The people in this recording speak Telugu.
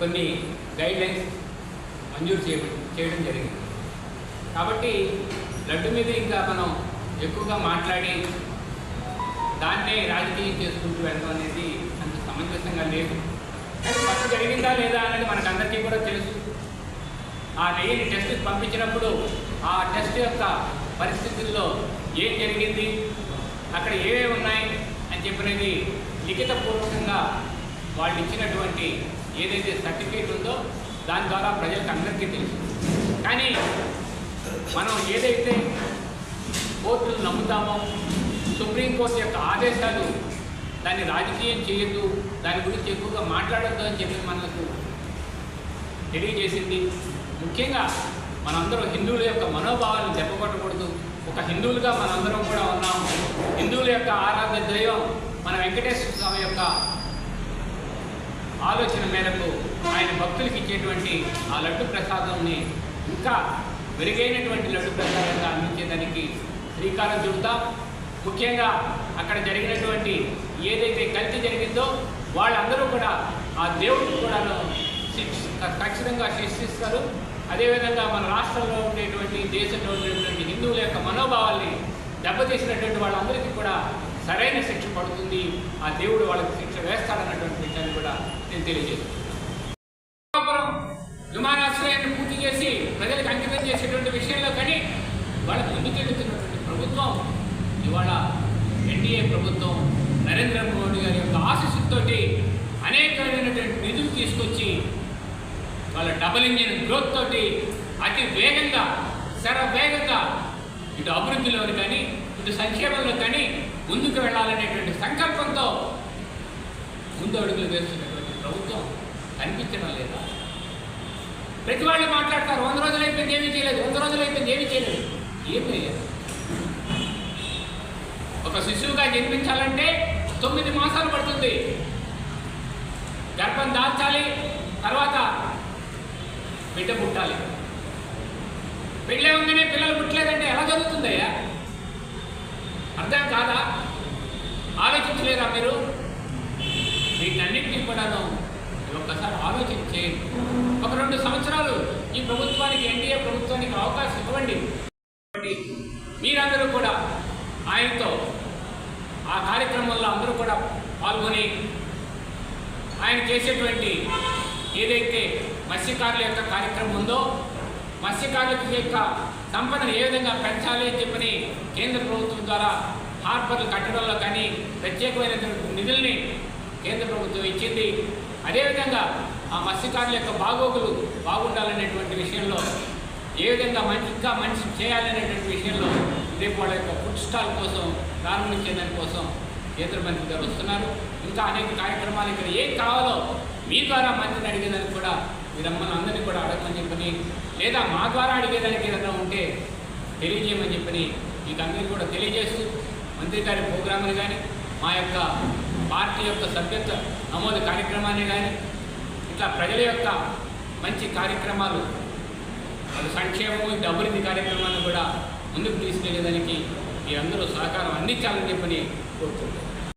కొన్ని గైడ్లైన్స్ మంజూరు చేయడం చేయడం జరిగింది. కాబట్టి లడ్డు మీద ఇంకా మనం ఎక్కువగా మాట్లాడి దాన్నే రాజకీయం చేసుకుంటూ వెళ్ళడం అనేది అంత సమంజసంగా లేదు. కానీ తప్పు జరిగిందా లేదా అనేది మనకు అందరికీ కూడా తెలుసు. ఆ నెయ్యిని టెస్ట్కి పంపించినప్పుడు ఆ టెస్ట్ యొక్క పరిస్థితుల్లో ఏం జరిగింది అక్కడ ఏవేవి ఉన్నాయి అని చెప్పినది లిఖితపూర్వకంగా వాళ్ళు ఇచ్చినటువంటి ఏదైతే సర్టిఫికేట్ ఉందో దాని ద్వారా ప్రజలకు అందరికీ తెలుసు. కానీ మనం ఏదైతే కోర్టులు నమ్ముతామో సుప్రీంకోర్టు యొక్క ఆదేశాలు దాన్ని రాజకీయం చేయొద్దు దాని గురించి ఎక్కువగా మాట్లాడొద్దు అని చెప్పి మనకు తెలియజేసింది. ముఖ్యంగా మనందరం హిందువుల యొక్క మనోభావాలను దెబ్బకొట్టకూడదు. ఒక హిందువులుగా మనందరం కూడా ఉన్నాము. హిందువుల యొక్క ఆరాధ్య దైవం మన వెంకటేశ్వర స్వామి యొక్క ఆలోచన మేరకు ఆయన భక్తులకు ఇచ్చేటువంటి ఆ లడ్డు ప్రసాదంని ఇంకా మెరుగైనటువంటి లడ్డు ప్రసాదంగా అందించేదానికి శ్రీకారం చుడతాం. ముఖ్యంగా అక్కడ జరిగినటువంటి ఏదైతే కల్తీ జరిగిందో వాళ్ళందరూ కూడా ఆ దేవుడిని కూడా ఖచ్చితంగా శిక్షిస్తారు. అదేవిధంగా మన రాష్ట్రంలో ఉండేటువంటి దేశంలో ఉండేటువంటి హిందువుల యొక్క మనోభావాల్ని దెబ్బతీసినటువంటి వాళ్ళందరికీ కూడా సరైన శిక్ష పడుతుంది ఆ దేవుడు వాళ్ళకి శిక్ష వేస్తాడన్నటువంటి విషయాన్ని కూడా నేను తెలియజేస్తున్నాను. విమానాశ్రయాన్ని పూర్తి చేసి ప్రజలకు అంకితం చేసేటువంటి విషయంలో కానీ వాళ్ళకి ముందుకెళ్తున్నటువంటి ప్రభుత్వం ఇవాళ ఎన్డీఏ ప్రభుత్వం నరేంద్ర మోడీ గారి యొక్క ఆశీస్సుతోటి అనేకమైనటువంటి నిధులు తీసుకొచ్చి వాళ్ళ డబుల్ ఇంజిన్ గ్రోత్ తోటి అతి వేగంగా శర వేగంగా ఇటు అభివృద్ధిలోని కానీ ఇటు సంక్షేమంలో కానీ ముందుకు వెళ్ళాలనేటువంటి సంకల్పంతో ముందు అడుగులు వేస్తున్నటువంటి ప్రభుత్వం కనిపించడం లేదా? ప్రతి వాళ్ళు మాట్లాడతారు వంద రోజులు అయిపోయింది ఏమీ చేయలేదు వంద రోజులు అయిపోయింది ఏమీ చేయలేదు. ఏమీ లేదు ఒక శిశువుగా జన్మించాలంటే తొమ్మిది మాసాలు పడుతుంది. గర్భం దాల్చాలి తర్వాత బిడ్డ పుట్టాలి. పెళ్ళే ఉందనే పిల్లలు పుట్టలేదంటే ఎలా జరుగుతుందయ్యా? అర్థం కాదా? ఆలోచించలేరా మీరు? వీటన్నింటినీ కూడాను ఒక్కసారి ఆలోచన చేయండి. ఒక రెండు సంవత్సరాలు ఈ ప్రభుత్వానికి ఎన్డీఏ ప్రభుత్వానికి అవకాశం ఇవ్వండి. మీరందరూ కూడా ఆయనతో ఆ కార్యక్రమంలో అందరూ కూడా పాల్గొని ఆయన చేసేటువంటి ఏదైతే మత్స్యకారుల యొక్క కార్యక్రమం ఉందో మత్స్యకారుల యొక్క సంపదను ఏ విధంగా పెంచాలి అని చెప్పని కేంద్ర ప్రభుత్వం ద్వారా హార్బర్లు కట్టడంలో కానీ ప్రత్యేకమైనటువంటి నిధుల్ని కేంద్ర ప్రభుత్వం ఇచ్చింది. అదేవిధంగా ఆ మత్స్యకారుల యొక్క బాగోగులు బాగుండాలనేటువంటి విషయంలో ఏ విధంగా మంచి ఇంకా మంచి చేయాలనేటువంటి విషయంలో రేపు వాళ్ళ యొక్క ఫుడ్ స్టాల్ కోసం ప్రారంభించే దానికోసం కేంద్ర మంత్రి గారు వస్తున్నారు. ఇంకా అనేక కార్యక్రమాలు ఇక్కడ ఏం కావాలో మీ ద్వారా మంత్రిని అడిగేదానికి కూడా మీరమ్మని అందరినీ కూడా అడగమని చెప్పని లేదా మా ద్వారా అడిగేదానికి ఏదైనా ఉంటే తెలియజేయమని చెప్పని మీకు అందరికీ కూడా తెలియజేస్తూ మంత్రి గారి ప్రోగ్రామ్ని కానీ మా యొక్క పార్టీ యొక్క సభ్యత్వ నమోదు కార్యక్రమాన్ని కానీ ఇట్లా ప్రజల యొక్క మంచి కార్యక్రమాలు అది సంక్షేమము అభివృద్ధి కార్యక్రమాన్ని కూడా ముందుకు తీసుకెళ్ళేదానికి మీరందరూ సహకారం అందించాలని చెప్పని కోరుతున్నాను